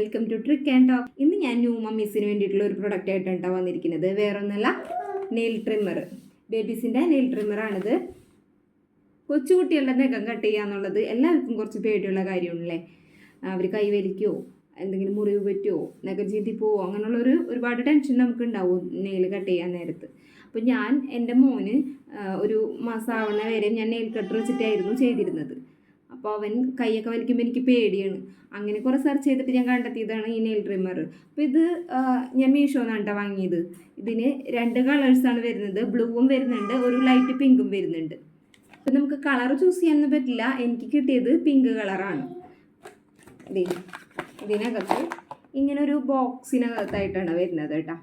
Welcome to trick and talk. ഇന്ന് ഞാൻ new മമ്മീസിന് വേണ്ടിയിട്ടുള്ള ഒരു പ്രൊഡക്റ്റ് ആയിട്ടാണ് വന്നിരിക്കുന്നത്. വേറൊന്നല്ല നെയിൽ ട്രിമ്മർ ബേബീസിന്റെ നെയിൽ ട്രിമ്മറാണിത് കൊച്ചുകുട്ടികളുടെ നഖം കട്ട് ചെയ്യുക എന്നുള്ളത് എല്ലാവർക്കും കുറച്ച് പേടിയുള്ള കാര്യമാണല്ലേ? അവർ കൈവലിക്കുമോ എന്തെങ്കിലും മുറിവ് പറ്റുമോ നഖം ചീന്തി പോവോ? അങ്ങനെയുള്ള ഒരു ഒരുപാട് ടെൻഷൻ നമുക്ക് ഉണ്ടാവും നെയിൽ കട്ട് ചെയ്യാൻ നേരത്ത്. അപ്പോൾ ഞാൻ എന്റെ മോന് ഒരു മാസം ആവുന്ന വരെ ഞാൻ നെയിൽ കട്ടർ വെച്ചിട്ടായിരുന്നു ചെയ്തിരുന്നത്. അപ്പോൾ അവൻ കൈയൊക്കെ വലിക്കുമ്പോൾ എനിക്ക് പേടിയാണ്. അങ്ങനെ കുറേ സെർച്ച് ചെയ്തിട്ട് ഞാൻ കണ്ടെത്തിയതാണ് ഈ നെയിൽ ട്രിമ്മർ അപ്പോൾ ഇത് ഞാൻ മീഷോന്നാണ് കേട്ടോ വാങ്ങിയത്. ഇതിന് രണ്ട് കളേഴ്സാണ് വരുന്നത്. ബ്ലൂവും വരുന്നുണ്ട് ഒരു ലൈറ്റ് പിങ്കും വരുന്നുണ്ട്. അപ്പം നമുക്ക് കളർ ചൂസ് ചെയ്യാനൊന്നും പറ്റില്ല. എനിക്ക് കിട്ടിയത് പിങ്ക് കളറാണ് ഇതിനകത്ത് ഇങ്ങനെ ഒരു ബോക്സിനകത്തായിട്ടാണ് വരുന്നത് കേട്ടോ.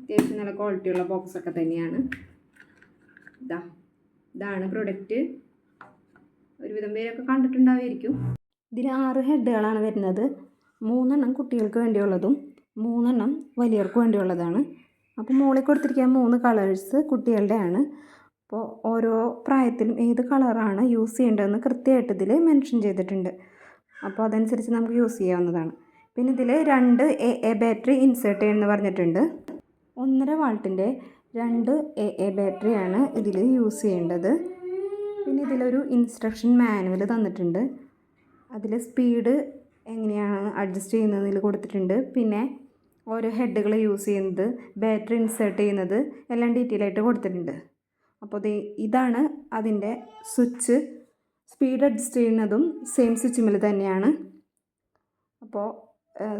അത്യാവശ്യം നല്ല ക്വാളിറ്റിയുള്ള ബോക്സൊക്കെ തന്നെയാണ്. ഇതാ ഇതാണ് പ്രൊഡക്റ്റ് ഒരുവിധം പേരൊക്കെ കണ്ടിട്ടുണ്ടാവുമായിരിക്കും. ഇതിൽ ആറ് ഹെഡുകളാണ് വരുന്നത്. മൂന്നെണ്ണം കുട്ടികൾക്ക് വേണ്ടിയുള്ളതും മൂന്നെണ്ണം വലിയവർക്ക് വേണ്ടിയുള്ളതാണ്. അപ്പോൾ മുകളിൽ കൊടുത്തിരിക്കുന്ന മൂന്ന് കളേഴ്സ് കുട്ടികളുടെയാണ്. അപ്പോൾ ഓരോ പ്രായത്തിലും ഏത് കളറാണ് യൂസ് ചെയ്യേണ്ടതെന്ന് കൃത്യമായിട്ട് ഇതിൽ മെൻഷൻ ചെയ്തിട്ടുണ്ട്. അപ്പോൾ അതനുസരിച്ച് നമുക്ക് യൂസ് ചെയ്യാവുന്നതാണ്. പിന്നെ ഇതിൽ രണ്ട് എ എ ബാറ്ററി ഇൻസേർട്ട് ചെയ്യണമെന്ന് പറഞ്ഞിട്ടുണ്ട്. ഒന്നര വാൾട്ടിന്റെ രണ്ട് എ എ ബാറ്ററിയാണ് ഇതിൽ യൂസ് ചെയ്യേണ്ടത്. പിന്നെ ഇതിലൊരു ഇൻസ്ട്രക്ഷൻ മാനുവൽ തന്നിട്ടുണ്ട്. അതിൽ സ്പീഡ് എങ്ങനെയാണ് അഡ്ജസ്റ്റ് ചെയ്യുന്നതിൽ കൊടുത്തിട്ടുണ്ട്. പിന്നെ ഓരോ ഹെഡുകൾ യൂസ് ചെയ്യുന്നത് ബാറ്ററി ഇൻസേർട്ട് ചെയ്യുന്നത് എല്ലാം ഡീറ്റെയിൽ ആയിട്ട് കൊടുത്തിട്ടുണ്ട്. അപ്പോൾ ദേ ഇതാണ് അതിന്റെ സ്വിച്ച് സ്പീഡ് അഡ്ജസ്റ്റ് ചെയ്യുന്നതും സെയിം സ്വിച്ചുമിൽ തന്നെയാണ്. അപ്പോൾ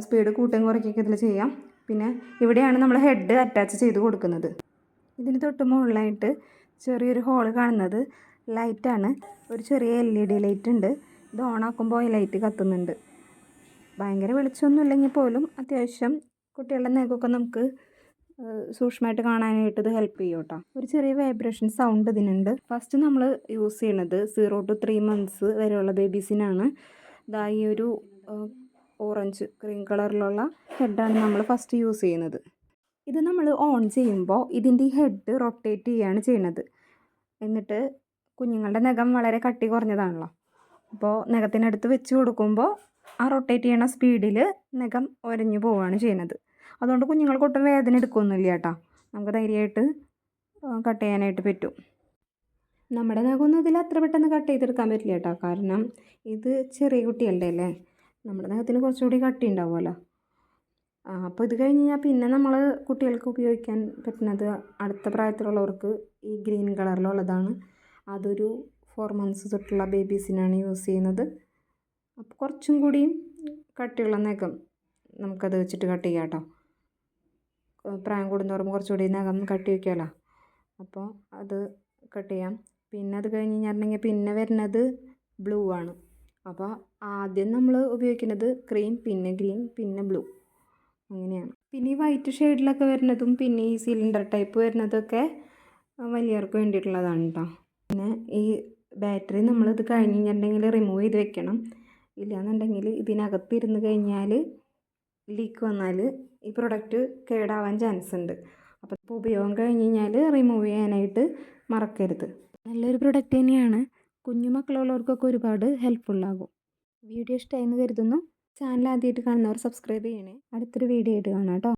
സ്പീഡ് കൂട്ടും കുറയ്ക്കൊക്കെ ഇതിൽ ചെയ്യാം. പിന്നെ ഇവിടെയാണ് നമ്മൾ ഹെഡ് അറ്റാച്ച് ചെയ്ത് കൊടുക്കുന്നത്. ഇതിന് തൊട്ട് മുകളിലായിട്ട് ചെറിയൊരു ഹോൾ കാണുന്നത്. ലൈറ്റാണ്. ഒരു ചെറിയ എൽ ഇ ഡി ലൈറ്റ് ഉണ്ട്. ഇത് ഓണാക്കുമ്പോൾ ഈ ലൈറ്റ് കത്തുന്നുണ്ട്. ഭയങ്കര വെളിച്ചമൊന്നും ഇല്ലെങ്കിൽ പോലും അത്യാവശ്യം കുട്ടികളുടെ നേക്കൊക്കെ നമുക്ക് സൂക്ഷ്മമായിട്ട് കാണാനായിട്ട് ഇത് ഹെൽപ്പ് ചെയ്യും കേട്ടോ. ഒരു ചെറിയ വൈബ്രേഷൻ സൗണ്ട് ഇതിനുണ്ട്. ഫസ്റ്റ് നമ്മൾ യൂസ് ചെയ്യണത് സീറോ ടു ത്രീ മന്ത്സ് വരെയുള്ള ബേബീസിനാണ് ഇതാ ഈ ഒരു ഓറഞ്ച് ക്രീം കളറിലുള്ള ഹെഡാണ് നമ്മൾ ഫസ്റ്റ് യൂസ് ചെയ്യുന്നത്. ഇത് നമ്മൾ ഓൺ ചെയ്യുമ്പോൾ ഇതിന്റെ ഹെഡ് റൊട്ടേറ്റ് ചെയ്യുകയാണ് ചെയ്യുന്നത് എന്നിട്ട് കുഞ്ഞുങ്ങളുടെ നഖം വളരെ കട്ടി കുറഞ്ഞതാണല്ലോ. അപ്പോൾ നഖത്തിനടുത്ത് വെച്ച് കൊടുക്കുമ്പോൾ ആ റൊട്ടേറ്റ് ചെയ്യണ സ്പീഡിൽ നഖം ഒരഞ്ഞു പോവുകയാണ് ചെയ്യുന്നത്. അതുകൊണ്ട് കുഞ്ഞുങ്ങൾക്ക് ഒട്ടും വേദന എടുക്കുമൊന്നുമില്ല കേട്ടോ. നമുക്ക് ധൈര്യമായിട്ട് കട്ട് ചെയ്യാനായിട്ട് പറ്റും. നമ്മുടെ നഖമൊന്നും ഇതിൽ അത്ര പെട്ടെന്ന് കട്ട് ചെയ്തെടുക്കാൻ പറ്റില്ല കേട്ടോ. കാരണം ഇത് ചെറിയ കുട്ടികളുടെ അല്ലേ? നമ്മുടെ നഖത്തിന് കുറച്ചുകൂടി കട്ടി ഉണ്ടാവുമല്ലോ. അപ്പോൾ ഇത് കഴിഞ്ഞ് കഴിഞ്ഞാൽ പിന്നെ നമ്മൾ കുട്ടികൾക്ക് ഉപയോഗിക്കാൻ പറ്റുന്നത് അടുത്ത പ്രായത്തിലുള്ളവർക്ക് ഈ ഗ്രീൻ കളറിലുള്ളതാണ്. അതൊരു ഫോർ മന്ത്സ് തൊട്ടുള്ള ബേബീസിനാണ് യൂസ് ചെയ്യുന്നത്. അപ്പോൾ കുറച്ചും കൂടിയും കട്ടിയുള്ള നഖം നമുക്കത് വെച്ചിട്ട് കട്ട് ചെയ്യാം കേട്ടോ പ്രായം കൂടുന്ന പറയുമ്പോൾ കുറച്ചുകൂടി നഖം കട്ട് വയ്ക്കാമല്ലോ അപ്പോൾ അത് കട്ട് ചെയ്യാം. പിന്നെ അത് കഴിഞ്ഞ് കഴിഞ്ഞിട്ടുണ്ടെങ്കിൽ പിന്നെ വരുന്നത് ബ്ലൂ ആണ്. അപ്പോൾ ആദ്യം നമ്മൾ ഉപയോഗിക്കുന്നത് ക്രീം പിന്നെ ഗ്രീൻ പിന്നെ ബ്ലൂ അങ്ങനെയാണ്. പിന്നെ ഈ വൈറ്റ് ഷെയ്ഡിലൊക്കെ വരുന്നതും പിന്നെ ഈ സിലിണ്ടർ ടൈപ്പ് വരുന്നതൊക്കെ വലിയവർക്ക് വേണ്ടിയിട്ടുള്ളതാണ് കേട്ടോ പിന്നെ ഈ ബാറ്ററി നമ്മളിത് കഴിഞ്ഞ് കഴിഞ്ഞിട്ടുണ്ടെങ്കിൽ റിമൂവ് ചെയ്ത് വെക്കണം. ഇല്ലയെന്നുണ്ടെങ്കിൽ ഇതിനകത്തിരുന്ന് കഴിഞ്ഞാൽ ലീക്ക് വന്നാൽ ഈ പ്രൊഡക്റ്റ് കേടാവാൻ ചാൻസ് ഉണ്ട്. അപ്പോൾ ഇപ്പോൾ ഉപയോഗം കഴിഞ്ഞ് കഴിഞ്ഞാൽ റിമൂവ് ചെയ്യാനായിട്ട് മറക്കരുത്. നല്ലൊരു പ്രൊഡക്റ്റ് തന്നെയാണ്. കുഞ്ഞു മക്കളുള്ളവർക്കൊക്കെ ഒരുപാട് ഹെൽപ്ഫുള്ളാകും വീഡിയോ ഇഷ്ടമായി എന്ന് കരുതുന്നു. ചാനൽ ആദ്യമായിട്ട് കാണുന്നവർ സബ്സ്ക്രൈബ് ചെയ്യണേ. അടുത്തൊരു വീഡിയോ ആയിട്ട് കാണാം കേട്ടോ.